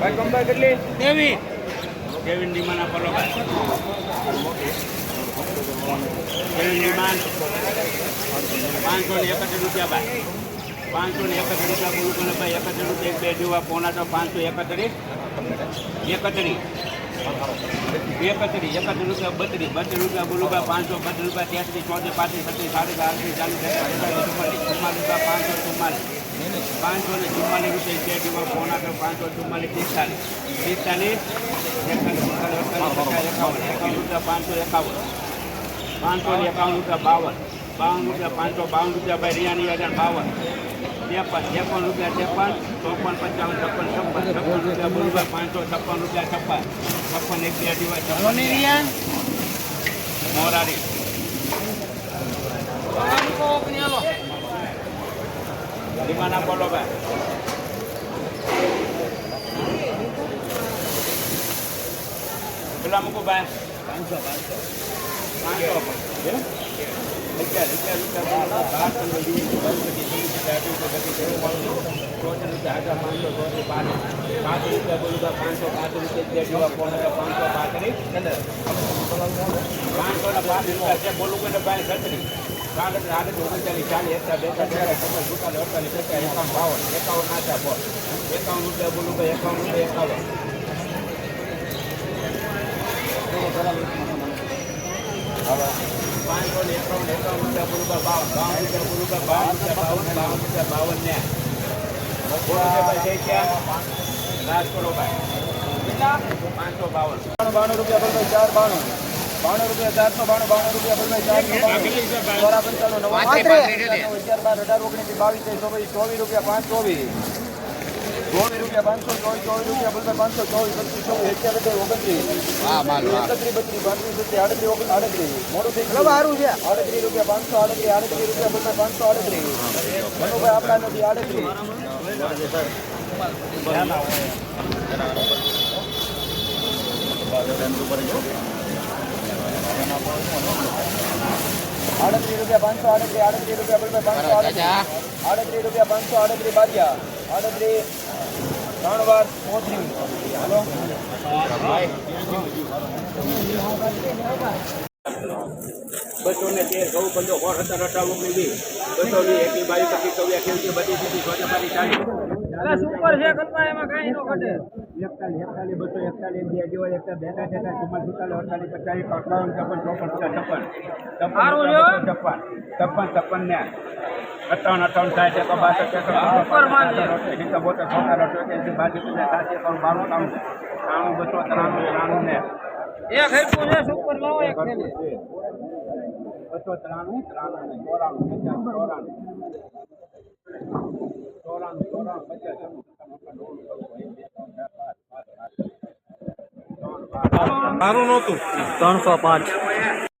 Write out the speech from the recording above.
ભાઈ કંબા કેટલી દેવી કેવિન ડીમાના પલો ભાઈ કેવિન ડીમાન પાંચસો ને એકત્રીસ રૂપિયા ભાઈ. પાંચસો ને એકત્રીસ રૂપિયા બોલું ભાઈ. એકત્રીસ રૂપિયા બે જેવા, પોણા તો પાંચસો એકત્રીસ એકત્રીસ એકત્રીસ એકત્રીસ રૂપિયા બત્રીસ બત્રીસ રૂપિયા બોલું પાંચસો બત્રીસ રૂપિયા ત્યાંથી ચોત્રીસ પાંત્રીસ છત્રીસ સાડત્રીસ આડત્રીસ ચાલીસ ચુમ્માલીસ ચુમ્માલીસ રૂપિયા પાંચસો, ચુમ્માલીસ. પાંચસો ને ચુમ્માલીસ રૂપિયા બે જેવા ફોન આપ્યો, પાંચસો, ચુમ્માલીસ પિસ્તાલીસ પિસ્તાલીસ એકાવન એકાવન રૂપિયા પાંચસો, એકાવન. પાંચસો ને એકાવન રૂપિયા બાવન. બાવન રૂપિયા પાંચસો, બાવન રૂપિયા ભાઈ રિયાની હજાર બાવન. ત્રેપન ત્રેપન રૂપિયા ત્રેપન ચોપન પંચાવન છપ્પન છપ્પન છપ્પન રૂપિયા બોલવા પાંચસો છપ્પન રૂપિયા છપ્પન છપ્પન એક બે દિવાય છપ્પન મોરારી લીમાના બોલો ભાઈ પેલા મૂકો ભાઈ પાંચસો પાંચસો હે? અગિયાર અગિયાર રૂપિયા બોલો બાર પંદર વીસ બાવીસ પચીસ પાંચ રૂપિયા બોલું પાંચસો પાંચ રૂપિયા બે જેવા ફોન હતા પાંચસો પાંત્રીસ પાંચસો ને પાંચ રૂપિયા છે બોલું કોઈને ભાઈ છત્રીસ સાડત્રીસ આડત્રીસ ઓગણચાલીસ ચાલીસ એકતા બેતા તેરા છપ્પન સુતાલીસ અડતાલીસ સત્તાવીસ એકાવન બાવન એકાવન આચા બોલ એકાવન રૂપિયા બોલું ભાઈ એકાવન રૂપિયા એકાવન પાંચસો ને એકાવન એકાવન રૂપિયા બોલું બાવન બાવન બાવન બાણું રૂપિયા બરોબર ચાર બાણું બાણું રૂપિયા ચારસો બાણું બાણું રૂપિયા બાણું ચોરા પંચાણું નવ્વાણું અગિયાર બાર અઢાર ઓગણીસ બાવીસ ચોવીસ રૂપિયા પાંચ ચોવીસ ચોવીસ રૂપિયા પાંચસો ચોવીસ ચોવીસ રૂપિયા બરોબર પાંચસો ચોવીસ પચીસ ચોવીસ અગિયાર અઢાર ઓગણત્રીસ એકત્રીસ બત્રીસ પાંત્રીસ છત્રીસ આડત્રીસ ઓગણ આડત્રીસ મોડું થઈ ગયું સારું છે આડત્રીસ રૂપિયા પાંચસો આડત્રીસ આડત્રીસ રૂપિયા બરોબર પાંચસો આડત્રીસ મનુભાઈ આપણા નથી આડત્રીસ આડત્રીસ રૂપિયા પાંચસો આડત્રીસ આડત્રીસ રૂપિયા બરોબર પાંચસો આડત્રીસ આડત્રીસ રૂપિયા પાંચસો આડત્રીસ બાજ્યા આડત્રીસ, ત્રણ વાર પોત્રીસ હાલો. બસો ને તેર સૌ પંદર હોર હતા રટાવું વીસ બસો ની એકવીસ બારી પચીસ ચોવીસ અઠ્યાવીસ બધી ત્રીસ ચોત્રીસ પાંત્રીસ ચાલીસ સુપર છે કલ્પા એમાં કઈ નો ઘટે. એકતાલીસ એકતાલીસ બસો એકતાલીસ બે જેવા એકતા બેતા છતાં ચુમ્માલીસ સુતાલીસ અડતાલીસ પચાસ અઠાવન છપ્પન ચોપન પચાસ છપ્પન. સારું છે. છપ્પન છપ્પન છપ્પન ને અઠાવન અઠાવન સાઠ એક બાસઠ ત્રેસઠ ઉપર છે. સુપર લાવો એક બસો ત્રાણું ત્રાણું ચોરાણું ચોરાણું. મારું નહોતું. ત્રણસો પાંચ.